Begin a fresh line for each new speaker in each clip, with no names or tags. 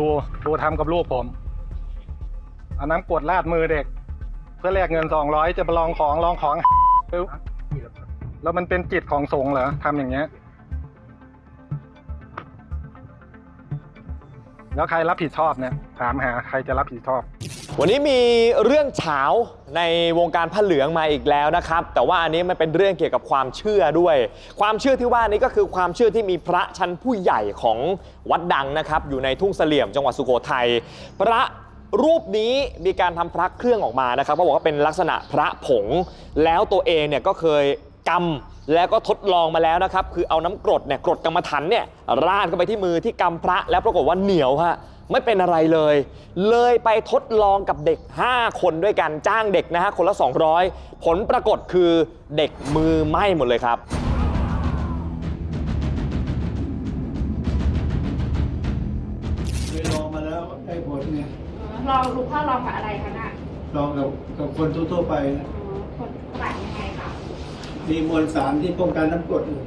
ดูดูทำกับลูกผมเอาน้ำกรดราดมือเด็ก เพื่อแลกเงินสองร้อยจะไปลองของลองของ แล้วมันเป็นจิตของสงฆ์เหรอทำอย่างเงี้ย แล้วใครรับผิดชอบเนี่ย ถามหาใครจะรับผิดชอบ
วันนี้มีเรื่องเฉาในวงการผ้าเหลืองมาอีกแล้วนะครับ แต่ว่าอันนี้มันเป็นเรื่องเกี่ยวกับความเชื่อด้วย ความเชื่อที่ว่านี้ก็คือความเชื่อที่มีพระชั้นผู้ใหญ่ของวัดดังนะครับ อยู่ในทุ่งเสลี่ยมจังหวัดสุโขทัยพระรูปนี้มีการทำพระเครื่องออกมานะครับเขาบอกว่าเป็นลักษณะพระผง แล้วตัวเองเนี่ยก็เคยกำแล้วก็ทดลองมาแล้วนะครับ คือเอาน้ำกรดเนี่ยกรดกรรมฐานเนี่ยราดเข้าไปที่มือที่กำพระแล้วปรากฏว่าเหนียวฮะ ไม่เป็นอะไรเลย เลยไปทดลองกับเด็ก 5 คนด้วยกันจ้างเด็กนะฮะคนละ 200 ผลปรากฏคือเด็กมือไหม้หมดเลยครับ
เคยลองมาแล้วได้ผลไง
ลองดูพ่อลองกับอะไรคะน่ะ
ลองกับกับคนทั่วๆไปนะ
อ๋อคนต่างยังไงคะ
มีมวลสารที่ป้องกันน้ำกรดอื่น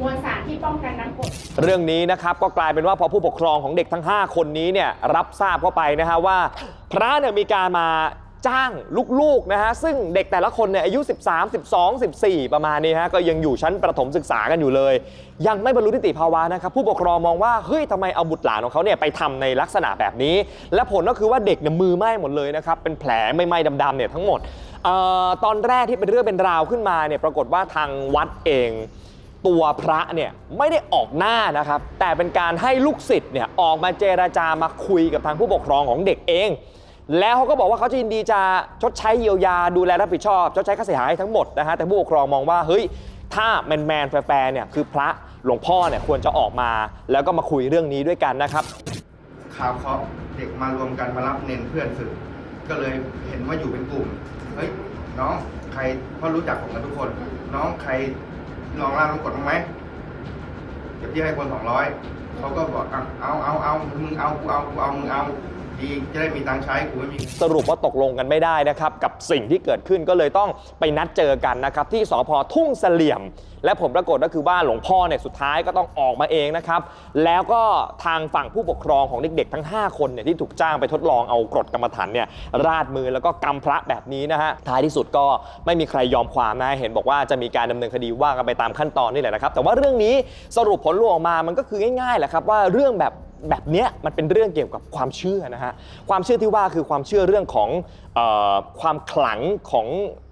มวลสารที่ป้องกันน้ำกรด
เรื่องนี้นะครับก็กลายเป็นว่าพอผู้ปกครองของเด็กทั้ง 5 คนนี้เนี่ยรับทราบเข้าไปนะฮะว่า พระเนี่ยมีการมาจ้างลูกๆนะฮะซึ่งเด็กแต่ละคนเนี่ยอายุ 13 12 14 ประมาณนี้ฮะก็ยังอยู่ชั้นประถมศึกษากันอยู่เลย ยังไม่บรรลุนิติภาวะนะครับผู้ปกครองมองว่าเฮ้ยทำไมเอาบุตรหลานของเขาเนี่ยไปทำในลักษณะแบบนี้ และผลก็คือว่าเด็กเนี่ยมือไหม้หมดเลยนะครับเป็นแผลไหม้ดำๆเนี่ยทั้งหมดออตอนแรกที่เป็นเรื่องเป็นราวขึ้นมาเนี่ยปรากฏว่าทางวัดเอง ตัวพระเนี่ยไม่ได้ออกหน้านะครับ แต่เป็นการให้ลูกศิษย์เนี่ยออกมาเจราจามาคุยกับทางผู้ปกครองของเด็กเอง แล้วเขาก็บอกว่าเขาจะยินดีจะชดใช้เยียวยาดูแลรับผิดชอบ ชดใช้ค่าเสียหายให้ทั้งหมดนะฮะแต่ผู้ปกครองมองว่าเฮ้ยถ้าแมนแมนแฟร์เนี่ยคือพระหลวงพ่อเนี่ยควรจะออกมา แล้วก็มาคุยเรื่องนี้ด้วยกันนะครับ
ข่าวเคราะเด็กมารวมกันมารับเนนเพื่อนฝึกก็เลยเห็นว่าอยู่เป็นกลุ่มเฮ้ยน้องใครพราะรู้จักผมกันทุกคน น้องใคร ลองล่าลองกดบ้งไหมเดี๋ยวพี่ให้คนสองร้อยเขาก็บอกอะเอาเอาเอามึงเอากูเอากูเอามึงเอา ดีจะได้มีตังค์ใช้กูไม่มี
สรุปว่าตกลงกันไม่ได้นะครับ กับสิ่งที่เกิดขึ้นก็เลยต้องไปนัดเจอกันนะครับ ที่สพทุ่งเสลี่ยม และผลปรากฏก็คือว่าหลวงพ่อเนี่ยสุดท้ายก็ต้องออกมาเองนะครับ แล้วก็ทางฝั่งผู้ปกครองของเด็กๆทั้ง 5 คนเนี่ยที่ถูกจ้างไปทดลองเอากรดกรรมฐานเนี่ยราดมือแล้วก็กำพระแบบนี้นะฮะท้ายที่สุดก็ไม่มีใครยอมความนะเห็นบอกว่าจะมีการดำเนินคดีว่ากันไปตามขั้นตอนนี่แหละนะครับแต่ว่าเรื่องนี้สรุปผลรวมออกมามันก็คือง่ายๆแหละครับว่าเรื่องแบบ แบบเนี้ยมันเป็นเรื่องเกี่ยวกับความเชื่อนะฮะความเชื่อที่ว่าคือความเชื่อเรื่องของเออความขลังของ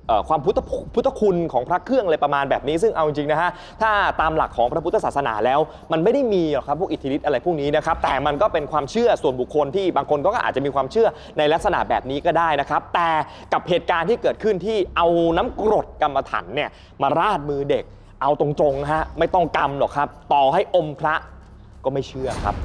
เอ่อความพุทธพุทธคุณของพระเครื่องอะไรประมาณแบบนี้ ซึ่งเอาจริงๆนะฮะถ้าตามหลักของพระพุทธศาสนาแล้ว มันไม่ได้มีหรอกครับพวกอิทธิฤทธิ์อะไรพวกนี้นะครับแต่มันก็เป็นความเชื่อส่วนบุคคลที่บางคนก็อาจจะมีความเชื่อในลักษณะแบบนี้ก็ได้นะครับแต่กับเหตุการณ์ที่เกิดขึ้นที่เอาน้ำกรดกรรมฐานเนี่ยมาราดมือเด็ก เอาตรงๆฮะไม่ต้องกำหรอกครับ ต่อให้อมพระก็ไม่เชื่อครับ